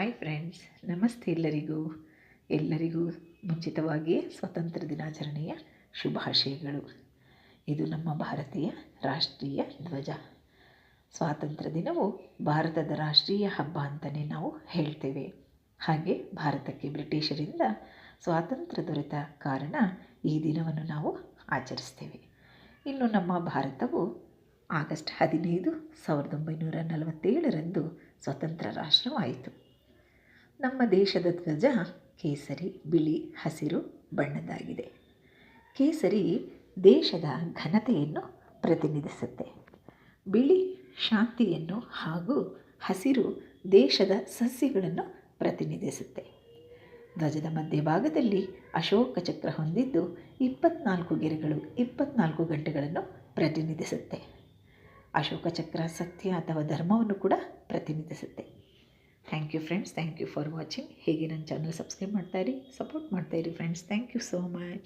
Hi friends ನಮಸ್ತೆ ಎಲ್ಲರಿಗೂ. ಎಲ್ಲರಿಗೂ ಮುಂಚಿತವಾಗಿ ಸ್ವಾತಂತ್ರ್ಯ ದಿನಾಚರಣೆಯ ಶುಭಾಶಯಗಳು. ಇದು ನಮ್ಮ ಭಾರತೀಯ ರಾಷ್ಟ್ರೀಯ ಧ್ವಜ. ಸ್ವಾತಂತ್ರ್ಯ ದಿನವು ಭಾರತದ ರಾಷ್ಟ್ರೀಯ ಹಬ್ಬ ಅಂತಲೇ ನಾವು ಹೇಳ್ತೇವೆ. ಹಾಗೆ ಭಾರತಕ್ಕೆ ಬ್ರಿಟಿಷರಿಂದ ಸ್ವಾತಂತ್ರ್ಯ ದೊರೆತ ಕಾರಣ ಈ ದಿನವನ್ನು ನಾವು ಆಚರಿಸ್ತೇವೆ. ಇನ್ನು ನಮ್ಮ ಭಾರತವು ಆಗಸ್ಟ್ ಹದಿನೈದು ಸಾವಿರದ ಒಂಬೈನೂರ ನಲವತ್ತೇಳರಂದು ಸ್ವತಂತ್ರ ರಾಷ್ಟ್ರವಾಯಿತು. ನಮ್ಮ ದೇಶದ ಧ್ವಜ ಕೇಸರಿ, ಬಿಳಿ, ಹಸಿರು, ಬಣ್ಣದ್ದಾಗಿದೆ. ಕೇಸರಿ ದೇಶದ ಘನತೆಯನ್ನು ಪ್ರತಿನಿಧಿಸುತ್ತೆ. ಬಿಳಿ ಶಾಂತಿಯನ್ನು ಹಾಗೂ ಹಸಿರು ದೇಶದ ಸಸ್ಯಗಳನ್ನು ಪ್ರತಿನಿಧಿಸುತ್ತೆ. ಧ್ವಜದ ಮಧ್ಯಭಾಗದಲ್ಲಿ ಅಶೋಕ ಚಕ್ರ ಹೊಂದಿದ್ದು ಇಪ್ಪತ್ನಾಲ್ಕು ಗೆರೆಗಳು ಇಪ್ಪತ್ನಾಲ್ಕು ಗಂಟೆಗಳನ್ನು ಪ್ರತಿನಿಧಿಸುತ್ತೆ. ಅಶೋಕ ಚಕ್ರ ಸತ್ಯ ಅಥವಾ ಧರ್ಮವನ್ನು ಕೂಡ ಪ್ರತಿನಿಧಿಸುತ್ತೆ. Thank you friends thank you for watching ಹೇಗೆ ನನ್ನ ಚಾನಲ್ ಸಬ್ಸ್ಕ್ರೈಬ್ ಮಾಡ್ತಾಯಿರಿ support ಮಾಡ್ತಾಯಿರಿ friends thank you so much